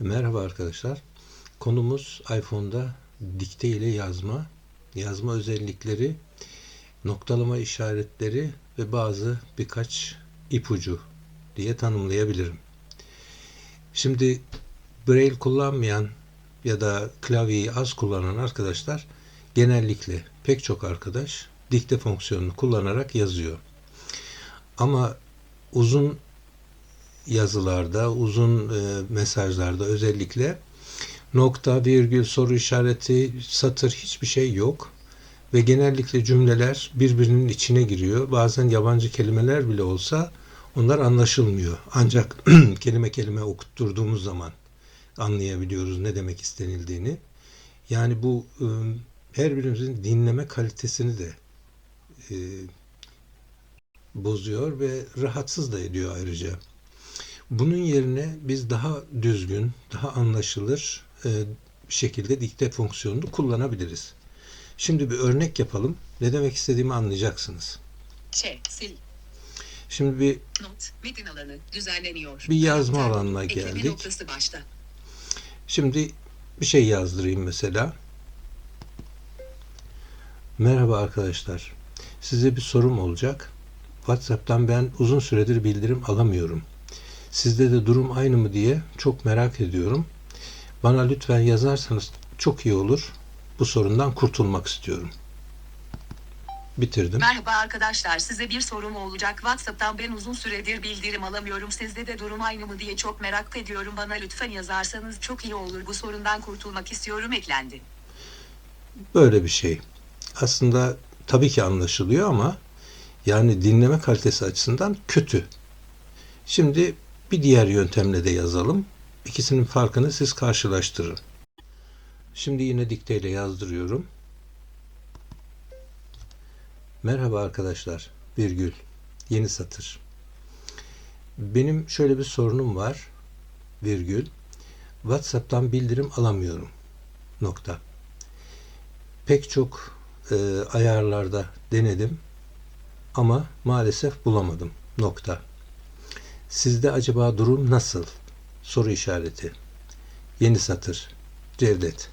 Merhaba arkadaşlar. Konumuz iPhone'da dikte ile yazma, yazma özellikleri, noktalama işaretleri ve bazı birkaç ipucu diye tanımlayabilirim. Şimdi Braille kullanmayan ya da klavyeyi az kullanan arkadaşlar genellikle pek çok arkadaş dikte fonksiyonunu kullanarak yazıyor. Ama uzun yazılarda, uzun e, mesajlarda özellikle nokta, virgül, soru işareti, satır hiçbir şey yok. Ve genellikle cümleler birbirinin içine giriyor. Bazen yabancı kelimeler bile olsa onlar anlaşılmıyor. Ancak kelime kelime okutturduğumuz zaman anlayabiliyoruz ne demek istenildiğini. Yani bu e, her birimizin dinleme kalitesini de e, bozuyor ve rahatsız da ediyor ayrıca. Bunun yerine biz daha düzgün, daha anlaşılır e, şekilde dikte fonksiyonunu kullanabiliriz. Şimdi bir örnek yapalım. Ne demek istediğimi anlayacaksınız. Çek, sil, Şimdi bir not, metin alanı düzenleniyor. Bir yazma Karakter, alanına ekleme geldik. noktası başta. Şimdi bir şey yazdırayım mesela. Merhaba arkadaşlar. Size bir sorum olacak. WhatsApp'tan ben uzun süredir bildirim alamıyorum. Sizde de durum aynı mı diye çok merak ediyorum. Bana lütfen yazarsanız çok iyi olur. Bu sorundan kurtulmak istiyorum. Bitirdim. Merhaba arkadaşlar size bir sorum olacak. WhatsApp'tan ben uzun süredir bildirim alamıyorum. Sizde de durum aynı mı diye çok merak ediyorum. Bana lütfen yazarsanız çok iyi olur. Bu sorundan kurtulmak istiyorum eklendi. Böyle bir şey. Aslında tabii ki anlaşılıyor ama yani dinleme kalitesi açısından kötü. Şimdi bir diğer yöntemle de yazalım. İkisinin farkını siz karşılaştırın. Şimdi yine dikteyle yazdırıyorum. Merhaba arkadaşlar. Virgül. Yeni satır. Benim şöyle bir sorunum var. Virgül. WhatsApp'tan bildirim alamıyorum. Nokta pek çok e, ayarlarda denedim ama maalesef bulamadım. Nokta. Sizde acaba durum nasıl? Soru işareti. Yeni satır. Cevdet.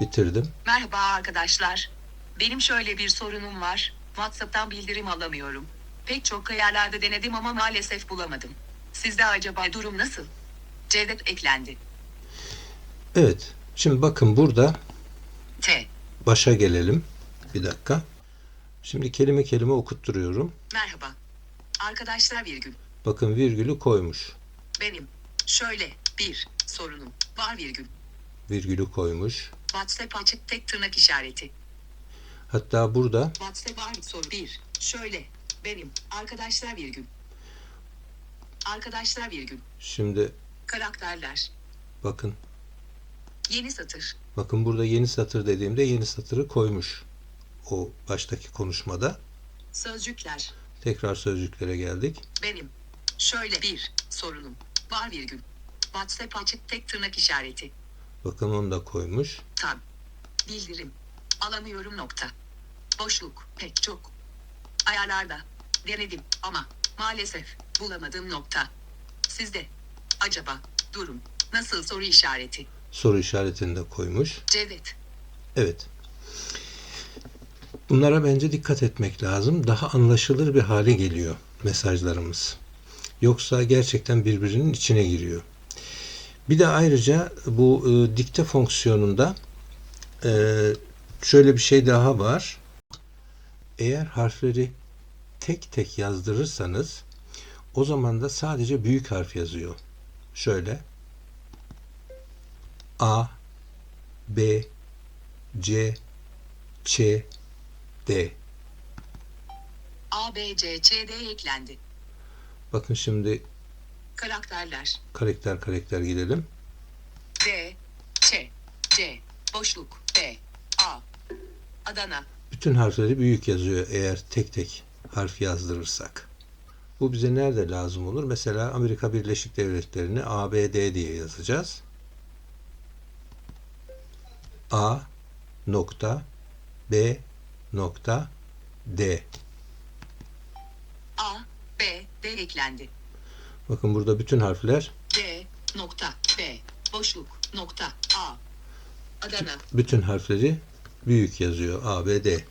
Bitirdim. Merhaba arkadaşlar. Benim şöyle bir sorunum var. WhatsApp'tan bildirim alamıyorum. Pek çok ayarlarda denedim ama maalesef bulamadım. Sizde acaba durum nasıl? Cevdet eklendi. Evet. Şimdi bakın burada T. başa gelelim. Bir dakika. Şimdi kelime kelime okutturuyorum. Merhaba. Arkadaşlar virgül. Bakın virgülü koymuş. Benim. Şöyle. Bir. Sorunum. Var virgül. Virgülü koymuş. WhatsApp açık tek tırnak işareti. Hatta burada WhatsApp var soru. Bir. Şöyle. Benim. Arkadaşlar virgül. Arkadaşlar virgül. şimdi Karakterler. bakın Yeni satır. Bakın burada yeni satır dediğimde yeni satırı koymuş. O baştaki konuşmada. Sözcükler. Tekrar sözcüklere geldik. Benim. Şöyle bir. Sorunum. Var virgül. WhatsApp açık tek tırnak işareti. Bakın onu da koymuş. Tab. Bildirim. Alamıyorum nokta. Boşluk. Pek çok. Ayarlarda. Denedim ama maalesef bulamadım nokta. Sizde. Acaba. Durum. Nasıl soru işareti. Soru işaretini de koymuş. Cevdet. Evet. Bunlara bence dikkat etmek lazım. Daha anlaşılır bir hale geliyor mesajlarımız. Yoksa gerçekten birbirinin içine giriyor. Bir de ayrıca bu e, dikte fonksiyonunda e, şöyle bir şey daha var. Eğer harfleri tek tek yazdırırsanız o zaman da sadece büyük harf yazıyor. Şöyle A B C Ç D. A, B, C, Ç, D eklendi. Bakın şimdi Karakterler. karakter karakter gidelim. D, Ç, C, boşluk, B, A, Adana, Bütün harfleri büyük yazıyor eğer tek tek harf yazdırırsak. Bu bize nerede lazım olur? Mesela Amerika Birleşik Devletleri'ni ABD diye yazacağız. A nokta B nokta D. A, B, D eklendi. Bakın burada bütün harfler D, nokta B boşluk nokta A Adana bütün harfleri büyük yazıyor A, B, D.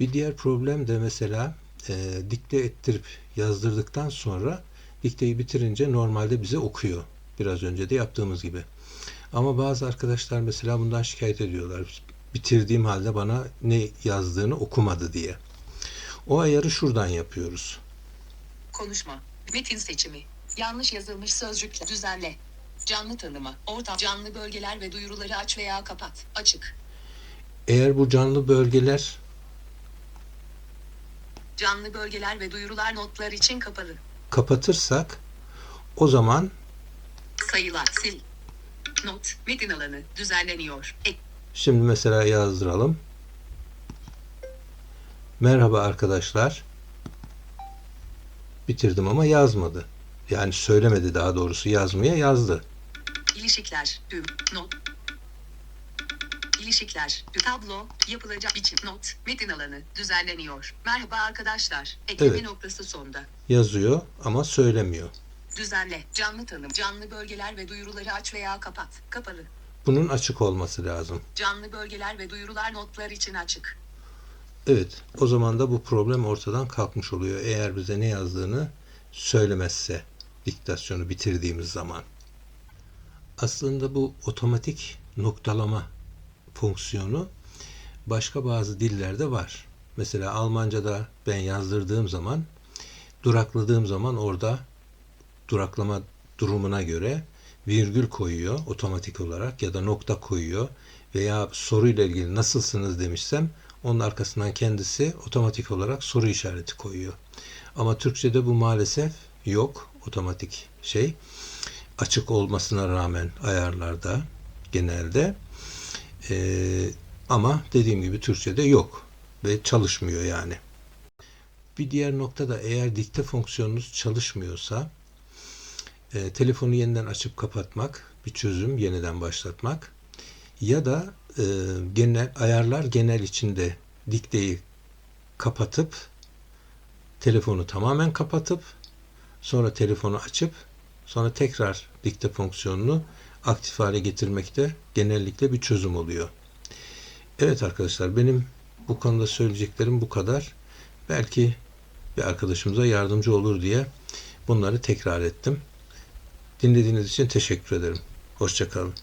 Bir diğer problem de mesela e, dikte ettirip yazdırdıktan sonra dikteyi bitirince normalde bize okuyor. Biraz önce de yaptığımız gibi. Ama bazı arkadaşlar mesela bundan şikayet ediyorlar. Bitirdiğim halde bana ne yazdığını okumadı diye. O ayarı şuradan yapıyoruz. konuşma. Metin seçimi. Yanlış yazılmış sözcük. Düzenle. Canlı tanıma. Orta canlı bölgeler ve duyuruları aç veya kapat. Açık. Eğer bu canlı bölgeler canlı bölgeler ve duyurular notlar için kapalı. kapatırsak o zaman sayılar. Sil. Not. Metin alanı. Düzenleniyor. Ek Şimdi mesela yazdıralım. Merhaba arkadaşlar. Bitirdim ama yazmadı. Yani söylemedi daha doğrusu yazmaya yazdı. İlişikler, düğüm, not. İlişikler, düğüm, tablo, yapılacak biçim, not, metin alanı, düzenleniyor. Merhaba arkadaşlar, ekleme Evet. noktası sonda. Yazıyor ama söylemiyor. Düzenle, canlı tanım, canlı bölgeler ve duyuruları aç veya kapat, kapalı. Bunun açık olması lazım. Canlı bölgeler ve duyurular notlar için açık. Evet, o zaman da bu problem ortadan kalkmış oluyor. Eğer bize ne yazdığını söylemezse diktasyonu bitirdiğimiz zaman. Aslında bu otomatik noktalama fonksiyonu başka bazı dillerde var. Mesela Almanca'da ben yazdırdığım zaman durakladığım zaman orada duraklama durumuna göre virgül koyuyor otomatik olarak ya da nokta koyuyor veya soruyla ilgili nasılsınız demişsem onun arkasından kendisi otomatik olarak soru işareti koyuyor. Ama Türkçe'de bu maalesef yok otomatik şey. Açık olmasına rağmen ayarlarda genelde Ee, ama dediğim gibi Türkçe'de yok ve çalışmıyor yani. Bir diğer nokta da eğer dikte fonksiyonunuz çalışmıyorsa e, telefonu yeniden açıp kapatmak bir çözüm, yeniden başlatmak ya da e, genel ayarlar genel içinde dikteyi kapatıp telefonu tamamen kapatıp sonra telefonu açıp sonra tekrar dikte fonksiyonunu aktif hale getirmekte genellikle bir çözüm oluyor. Evet arkadaşlar benim bu konuda söyleyeceklerim bu kadar. Belki bir arkadaşımıza yardımcı olur diye bunları tekrar ettim. Dinlediğiniz için teşekkür ederim. Hoşçakalın.